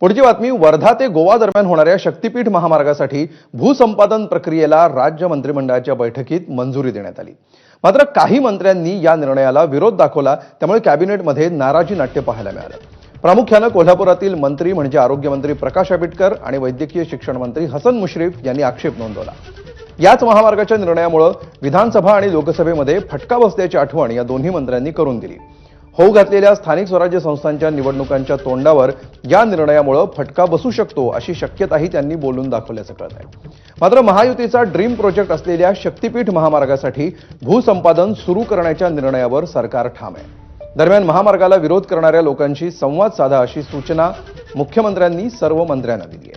पुढची बातमी वर्धा ते गोवा दरम्यान होणाऱ्या शक्तीपीठ महामार्गासाठी भूसंपादन प्रक्रियेला राज्य मंत्रिमंडळाच्या बैठकीत मंजुरी देण्यात आली. मात्र काही मंत्र्यांनी या निर्णयाला विरोध दाखवला त्यामुळे कॅबिनेटमध्ये नाराजी नाट्य पाहायला मिळालं. प्रामुख्यानं कोल्हापुरातील मंत्री म्हणजे आरोग्यमंत्री प्रकाश आंबेडकर आणि वैद्यकीय शिक्षण मंत्री हसन मुश्रीफ यांनी आक्षेप नोंदवला. याच महामार्गाच्या निर्णयामुळं विधानसभा आणि लोकसभेमध्ये फटका बसल्याची आठवण या दोन्ही मंत्र्यांनी करून दिली. होऊ घातलेल्या स्थानिक स्वराज्य संस्थांच्या निवडणुकांच्या तोंडावर या निर्णयामुळं फटका बसू शकतो अशी शक्यताही त्यांनी बोलून दाखवल्याचं कळत आहे. मात्र महायुतीचा ड्रीम प्रोजेक्ट असलेल्या शक्तीपीठ महामार्गासाठी भूसंपादन सुरू करण्याच्या निर्णयावर सरकार ठाम आहे. दरम्यान महामार्गाला विरोध करणाऱ्या लोकांशी संवाद साधा अशी सूचना मुख्यमंत्र्यांनी सर्व मंत्र्यांना दिली आहे.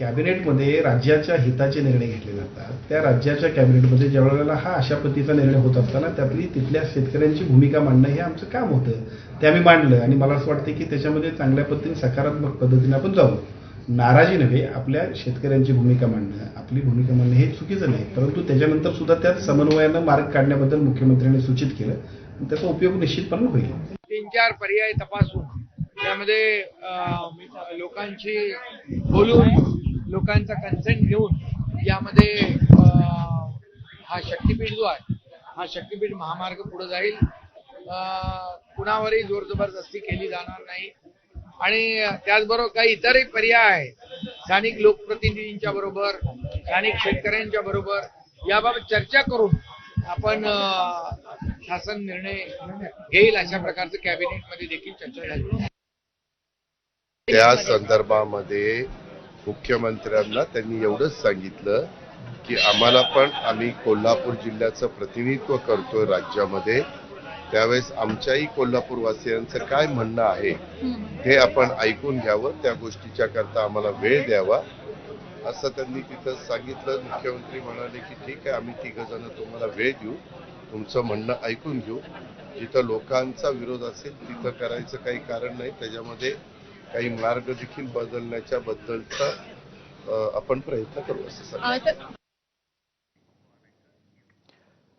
कॅबिनेटमध्ये राज्याच्या हिताचे निर्णय घेतले जातात. त्या राज्याच्या कॅबिनेटमध्ये ज्या वेळेला हा अशा पद्धतीचा निर्णय होत असताना त्यातली तिथल्या शेतकऱ्यांची भूमिका मांडणं हे आमचं काम होतं. ते आम्ही मांडलं आणि मला असं वाटतं की त्याच्यामध्ये चांगल्या पद्धतीने सकारात्मक पद्धतीने आपण जाऊ. नाराजी नव्हे आपल्या शेतकऱ्यांची भूमिका मांडणं. आपली भूमिका मांडणं हे चुकीचं नाही. परंतु त्याच्यानंतर सुद्धा त्यात समन्वयानं मार्ग काढण्याबद्दल मुख्यमंत्र्यांनी सूचित केलं. आणि त्याचा उपयोग निश्चितपणे होईल. तीन चार पर्याय तपासून. त्यामध्ये लोकांची बोलून लोकांचा कन्सेंट घेऊन यामध्ये हा शक्तीपीठ जो आहे हा शक्तीपीठ महामार्ग पुढे जाईल. कुणावरही जोर जबरदस्ती केली जाणार नाही. आणि त्याचबरोबर काही इतरही पर्याय आहेत. स्थानिक लोकप्रतिनिधींच्या बरोबर स्थानिक शेतकऱ्यांच्या बरोबर याबाबत चर्चा करून आपण शासन निर्णय घेईल अशा प्रकारचं कॅबिनेटमध्ये देखील चर्चा झाली. त्या संदर्भामध्ये मुख्यमंत्र्यांना त्यांनी एवढंच सांगितलं की आम्हाला पण आम्ही कोल्हापूर जिल्ह्याचं प्रतिनिधित्व करतोय राज्यामध्ये. त्यावेळेस आमच्याही कोल्हापूर वासियांचं काय म्हणणं आहे हे आपण ऐकून घ्यावं त्या गोष्टीच्या करता आम्हाला वेळ द्यावा. असं त्यांनी तिथं सांगितलं. मुख्यमंत्री म्हणाले की ठीक आहे आम्ही तिघ जण तुम्हाला वेळ देऊ. तुमचं म्हणणं ऐकून घेऊ. जिथं लोकांचा विरोध असेल तिथं करायचं काही कारण नाही. त्याच्यामध्ये काही मार्ग देखील बदलण्याच्या बद्दलचा आपण प्रयत्न करू असं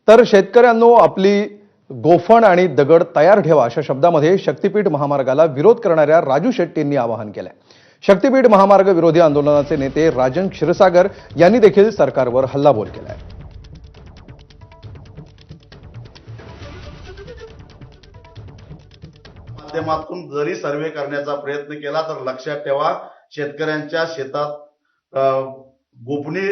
तर शेतकऱ्यांनो आपली गोफण आणि दगड तयार ठेवा अशा शब्दामध्ये शक्तीपीठ महामार्गाला विरोध करणाऱ्या राजू शेट्टींनी आवाहन केलंय. शक्तीपीठ महामार्ग विरोधी आंदोलनाचे नेते राजन क्षीरसागर यांनी देखील सरकारवर हल्लाबोल केलाय. माध्यमातून जरी सर्वे करण्याचा प्रयत्न केला तर लक्षात ठेवा शेतकऱ्यांच्या शेतात गोपनीय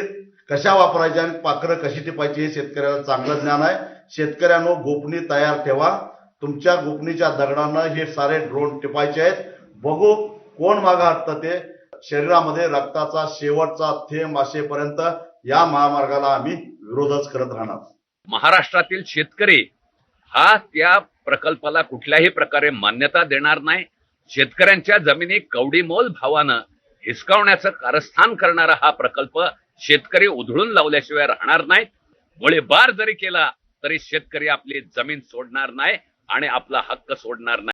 कशा वापरायच्या आणि पाखरं कशी टिपायची हे शेतकऱ्याला चांगलं ज्ञान आहे. शेतकऱ्यांनो गोपनी तयार ठेवा. तुमच्या गोपनीच्या दगडांना हे सारे ड्रोन टिपायचे आहेत. बघू कोण मागं हटतं ते. शरीरामध्ये रक्ताचा शेवटचा थेंब असेपर्यंत या महामार्गाला आम्ही विरोधच करत राहणार. महाराष्ट्रातील शेतकरी हा त्या प्रकल्पाला कुठल्याही प्रकारे मान्यता देणार नाही. शेतकऱ्यांच्या जमिनी कवडीमोल भावानं हिसकावण्याचं कारस्थान करणारा हा प्रकल्प शेतकरी उधळून लावल्याशिवाय राहणार नाही. गोळीबार जरी केला तरी शेतकरी आपली जमीन सोडणार नाही आणि आपला हक्क सोडणार नाही.